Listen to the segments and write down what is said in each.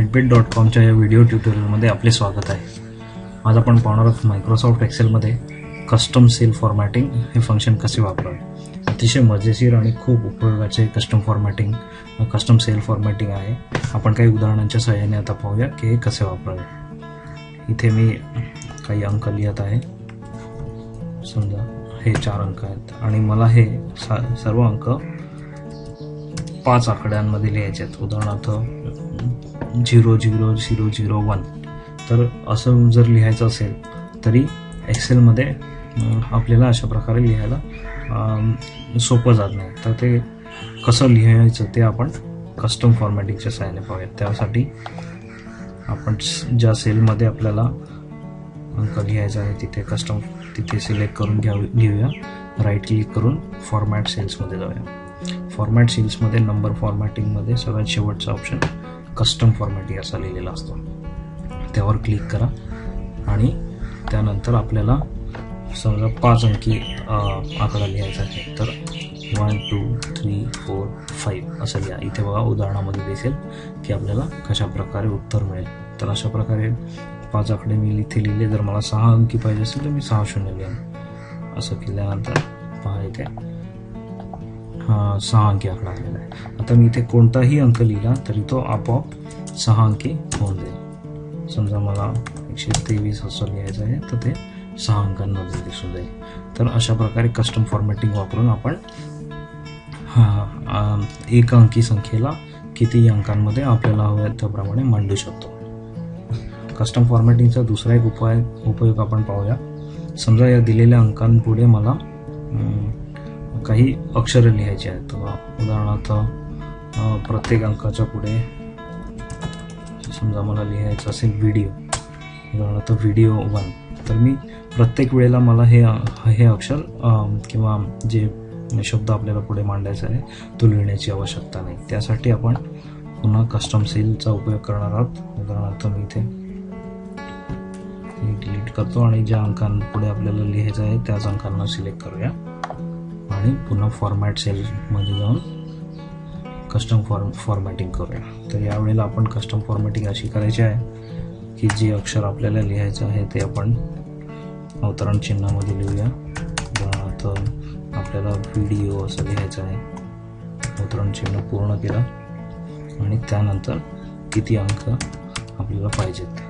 NetBet dot कॉमच्या या video ट्युटोरियलमध्ये आपले स्वागत आहे. आज आपण पाहणार आहोत मायक्रोसॉफ्ट एक्सेलमध्ये कस्टम सेल फॉर्मॅटिंग हे फंक्शन कसे वापरावे. अतिशय मजेशीर आणि खूप उपयोगाचे custom formatting custom cell formatting आहे. आपण काही उदाहरणांच्या सहाय्याने आता पाहूया की हे कसे वापरावे. इथे मी काही अंक लिहित आहे. समजा हे चार अंक आहेत आणि मला हे सा सर्व अंक पाच आकड्यांमध्ये लिहायचे आहेत. उदाहरणार्थ zero zero zero zero one. तर असं जर लिहायचं असेल तरी एक्सेलमध्ये आपल्याला अशा प्रकारे लिहायला सोपं जात नाही. तर ते कसं लिहायचं ते आपण कस्टम फॉर्मॅटिंगच्या सहाय्याने पाहूयात. त्यासाठी आपण ज्या सेलमध्ये आपल्याला अंक लिहायचा आहे तिथे कस्टम तिथे सिलेक्ट करून घ्यावी घेऊया. राईट क्लिक करून फॉर्मॅट सेल्समध्ये जाऊया. फॉर्मॅट सेल्समध्ये नंबर फॉर्मॅटिंगमध्ये सगळ्यात शेवटचा ऑप्शन कस्टम फॉर्मॅट असा लिहिलेला असतो. त्यावर क्लिक करा आणि त्यानंतर आपल्याला समजा पाच अंकी आकडा लिहायचा आहे. तर one two three four five असं लिहा. इथे बघा उदाहरणामध्ये दिसेल की आपल्याला कशा प्रकारे उत्तर मिळेल. तर अशा प्रकारे पाच आकडे मी इथे लिहिले. जर मला सहा अंकी पाहिजे असेल तर मी सहा शून्य लिहा असं केल्यानंतर पहा इथे. सहा अंकी आकडा आलेला आहे. आता मी इथे कोणताही अंक लिहिला तरी तो आपोआप सहा अंकी होऊन जाईल. समजा मला एकशे तेवीस असं लिहायचं आहे तर ते सहा अंकांमध्ये दिसून जाईल. तर अशा प्रकारे कस्टम फॉर्मॅटिंग वापरून आपण एक अंकी संख्येला किती अंकांमध्ये आपल्याला हव्या त्याप्रमाणे मांडू शकतो. कस्टम फॉर्मॅटिंगचा दुसरा एक उपाय उपयोग आपण पाहूया. समजा या दिलेल्या अंकांपुढे मला काही अक्षरं लिहायची आहेत. उदाहरणार्थ प्रत्येक अंकाच्या पुढे समजा मला लिहायचं असेल व्हिडिओ उदाहरणार्थ व्हिडिओ वन तर मी प्रत्येक वेळेला मला हे हे अक्षर किंवा जे शब्द आपल्याला पुढे मांडायचा आहे तो लिहिण्याची आवश्यकता नाही. त्यासाठी आपण पुन्हा कस्टम सेलचा उपयोग करणार आहोत. उदाहरणार्थ मी इथे डिलीट करतो आणि ज्या अंकांपुढे आपल्याला लिहायचं आहे त्याच अंकांना सिलेक्ट करूया. आणि पुन्हा फॉर्मॅट सेलमध्ये जाऊन कस्टम फॉर्म फॉर्मॅटिंग करूया. तर यावेळेला आपण कस्टम फॉर्मॅटिंग अशी करायची आहे की जे अक्षर आपल्याला लिहायचं आहे ते आपण अवतरण चिन्हामध्ये लिहूया. उदाहरणार्थ आपल्याला व्हिडिओ असं लिहायचं आहे. अवतरण चिन्ह पूर्ण केलं. आणि त्यानंतर किती अंक आपल्याला पाहिजेत.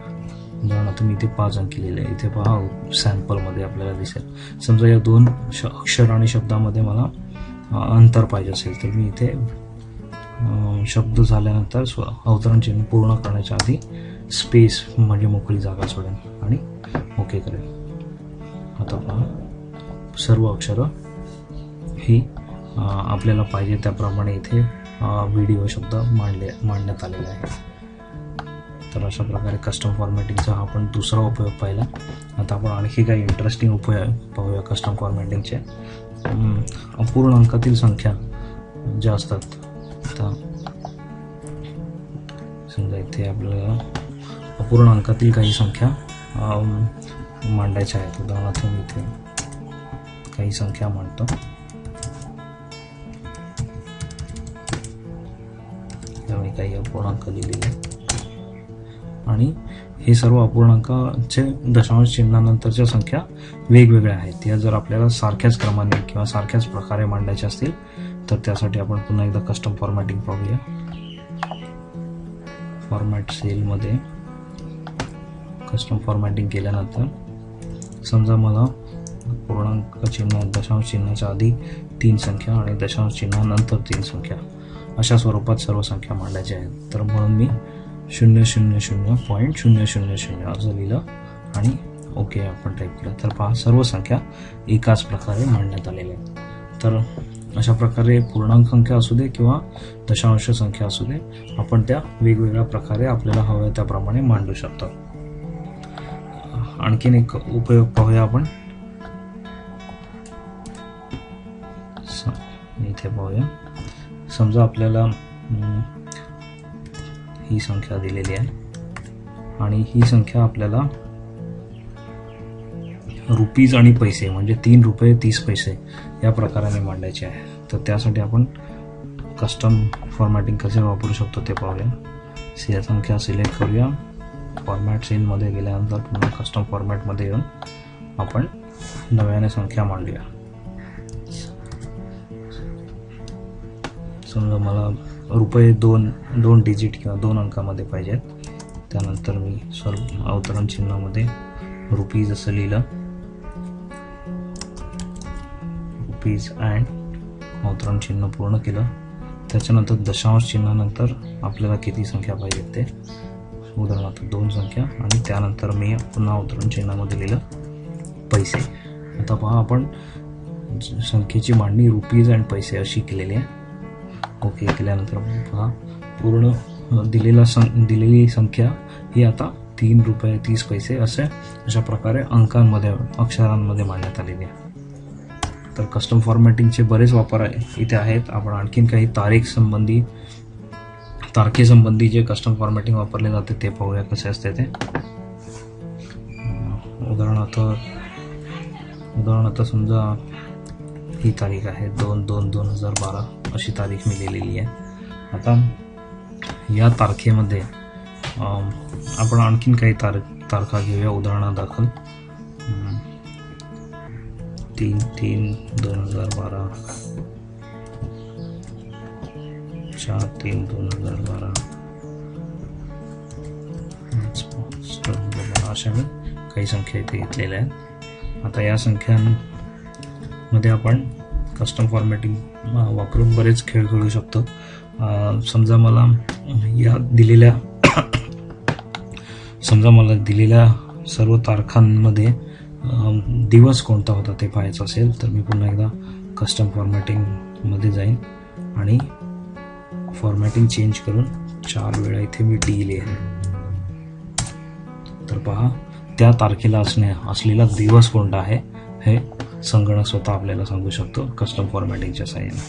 म्हणजे उदाहरणार्थ तुम्ही इथे पाच जन केलेले आहे. इथे पहा सॅम्पलमध्ये आपल्याला दिसेल. समजा या दोन श अक्षर आणि शब्दामध्ये मला अंतर पाहिजे असेल तर मी इथे शब्द झाल्यानंतर स्व अवतरण चिन्ह पूर्ण करण्याच्या आधी स्पेस म्हणजे मोकळी जागा सोडेन आणि ओके करेन. आता पहा सर्व अक्षरं ही आपल्याला पाहिजे त्याप्रमाणे इथे व्हिडिओ शब्द मांडले मांडण्यात आलेला आहे तर अशा प्रकारे कस्टम फॉर्मॅटिंगचा आपण दुसरा उपयोग पाहिला. आता आपण आणखी काही इंटरेस्टिंग उपयोग पाहूया कस्टम फॉर्मॅटिंगचे अपूर्ण अंकातील संख्या ज्या असतात आता समजा इथे आपल्याला अपूर्णांकातील काही संख्या मांडायच्या आहेत. उदाहरणार्थ मी इथे काही संख्या मांडतो. त्यामुळे काही अपूर्णांक लिहिलेले आहेत. आणि हे सर्व अपूर्णांकाचे दशांश चिन्हानंतरच्या संख्या वेगवेगळ्या आहेत. या जर आपल्याला सारख्याच क्रमाने किंवा सारख्याच प्रकारे मांडायच्या असतील तर त्यासाठी आपण पुन्हा एकदा कस्टम फॉर्मॅटिंग पाहूया. फॉर्मॅट सेलमध्ये कस्टम फॉर्मॅटिंग केल्यानंतर समजा मला पूर्णांक चिन्ह दशांश चिन्हाच्या आधी तीन संख्या आणि दशांश चिन्हानंतर तीन संख्या अशा स्वरूपात सर्व संख्या मांडायच्या आहेत. तर म्हणून मी शून्य शून्य शून्य पॉईंट शून्य शून्य शून्य असं लिहिलं. आणि ओके आपण टाईप केलं. तर पहा सर्व संख्या एकाच प्रकारे मांडण्यात आलेल्या आहेत. तर अशा प्रकारे पूर्णांक संख्या असू दे किंवा दशांश संख्या असू दे आपण त्या वेगवेगळ्या प्रकारे आपल्याला हव्या त्याप्रमाणे मांडू शकतो. आणखीन एक उपयोग पाहूया आपण. इथे पाहूया. समजा आपल्याला ही संख्या दिलेली आहे. आणि ही संख्या आपल्याला रुपीज आणि पैसे म्हणजे तीन रुपये तीस पैसे या प्रकाराने मांडायचे आहे. तर त्यासाठी आपण कस्टम फॉर्मॅटिंग कसे वापरू शकतो ते पाहूया. सी संख्या सिलेक्ट करूया. फॉर्मॅट सेलमध्ये गेल्यानंतर पुन्हा कस्टम फॉर्मॅटमध्ये येऊन आपण नव्याने संख्या मांडूया. समजा मला रुपये दोन दोन डिजिट किंवा दोन अंकामध्ये पाहिजेत. त्यानंतर मी सर्व अवतरण चिन्हामध्ये रुपीज असं लिहिलं. रुपीज अँड अवतरण चिन्ह पूर्ण केलं. त्याच्यानंतर दशांश चिन्हानंतर आपल्याला किती संख्या पाहिजेत ते? उदाहरणार्थ दोन संख्या आणि त्यानंतर मी पुन्हा अवतरण चिन्हामध्ये लिहिलं. पैसे. आता पहा आपण संख्येची मांडणी रुपीज अँड पैसे अशी केलेली आहे. ओके केल्यानंतर पहा. पूर्ण दिलेला सं दिलेली संख्या ही आता तीन रुपये तीस पैसे असे अशा प्रकारे अंकांमध्ये अक्षरांमध्ये मांडण्यात आलेली आहे. तर कस्टम फॉर्मॅटिंगचे बरेच वापर आहे इथे आहेत. आपण आणखीन काही तारीख संबंधी तारखेसंबंधी जे कस्टम फॉर्मॅटिंग वापरले जाते ते पाहूया कसे असते ते. उदाहरणार्थ उदाहरणार्थ समजा ही तारीख आहे दोन दोन दोन हजार बारा. अशी तारीख मी लिहिलेली आहे. आता या तारखेमध्ये आपण आणखीन काही तार तारखा घेऊया. उदाहरणादाखल तीन तीन दोन हजार बारा. चार तीन दोन हजार बारा. दोन हजार बारा अशा मी काही संख्या इथे घेतलेल्या आहेत. आता या संख्यांमध्ये आपण कस्टम फॉर्मॅटिंग वापरून बरेच खेळ खेळू शकतो. समजा मला या दिलेल्या समजा मला दिलेल्या सर्व तारखांमध्ये दिवस कोणता होता ते पाहायचं असेल तर मी पुन्हा एकदा कस्टम फॉर्मॅटिंगमध्ये जाईन आणि फॉर्मॅटिंग चेंज करून चार वेळा इथे मी डी लिहिन. तर पहा त्या तारखेला असणे असलेला दिवस कोणता आहे हे संगणक स्वतः आपल्याला सांगू शकतो कस्टम फॉर्मॅटिंगच्या साह्याने.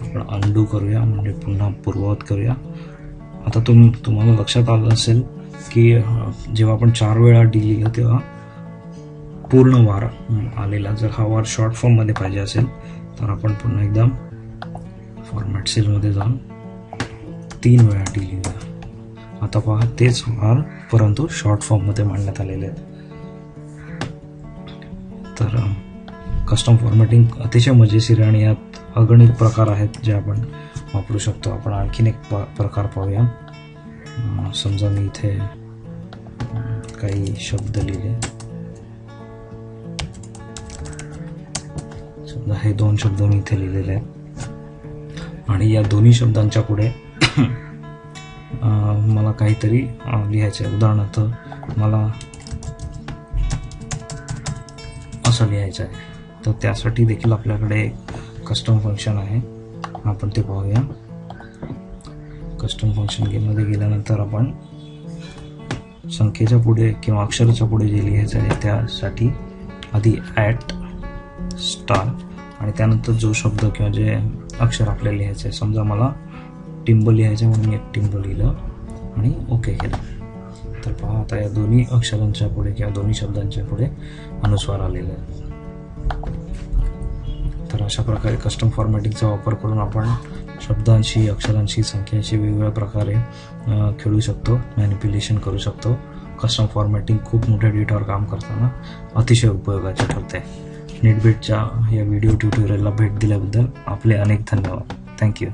आपण अनडू करूया म्हणजे पुन्हा पूर्ववत करूया. आता तुम तुम्हाला लक्षात आलं असेल की जेव्हा आपण चार वेळा डी लिहिलं तेव्हा पूर्ण वार आलेला. जर हा वार शॉर्ट फॉर्ममध्ये पाहिजे असेल तर आपण पुन्हा एकदम फॉर्मॅट सेलमध्ये जाऊन तीन वेळा डी लिहूया. आता पहा तेच वार परंतु शॉर्ट फॉर्ममध्ये मांडण्यात आलेले आहेत. तर कस्टम फॉर्मॅटिंग अतिशय मजेशीर आणि यात अगणित प्रकार आहेत जे आपण वापरू शकतो. आपण आणखीन एक प प्रकार पाहूया. समजा मी इथे काही शब्द लिहिले. समजा हे दोन शब्द मी इथे लिहिलेले आहेत. आणि या दोन्ही शब्दांच्या पुढे मला काहीतरी लिहायचं आहे उदाहरणार्थ मला असं लिहायचं आहे तर त्यासाठी देखील आपल्याकडे एक कस्टम फंक्शन आहे. आपण ते पाहूया. कस्टम फंक्शन गेममध्ये गेल्यानंतर आपण संख्येच्या पुढे किंवा अक्षराच्या पुढे जे लिहायचं आहे त्यासाठी आधी ॲट स्टार आणि त्यानंतर जो शब्द किंवा जे अक्षर आपल्याला लिहायचं आहे समजा मला टिंब लिहायचं म्हणून मी एक टिंब लिहिलं आणि ओके केलं. तर पहा आता या दोन्ही अक्षरांच्या पुढे किंवा दोन्ही शब्दांच्या पुढे अनुस्वार आलेला आहे. तर अशा प्रकारे कस्टम फॉर्मॅटिंगचा वापर करून आपण शब्दांशी अक्षरांशी संख्यांशी वेगवेगळ्या प्रकारे खेळू शकतो मॅनिप्युलेशन करू शकतो. कस्टम फॉर्मॅटिंग खूप मोठ्या डेटावर काम करताना अतिशय उपयोगाचे ठरते. नेटबेटच्या या व्हिडिओ ट्युटोरियलला भेट दिल्याबद्दल आपले अनेक धन्यवाद. थँक्यू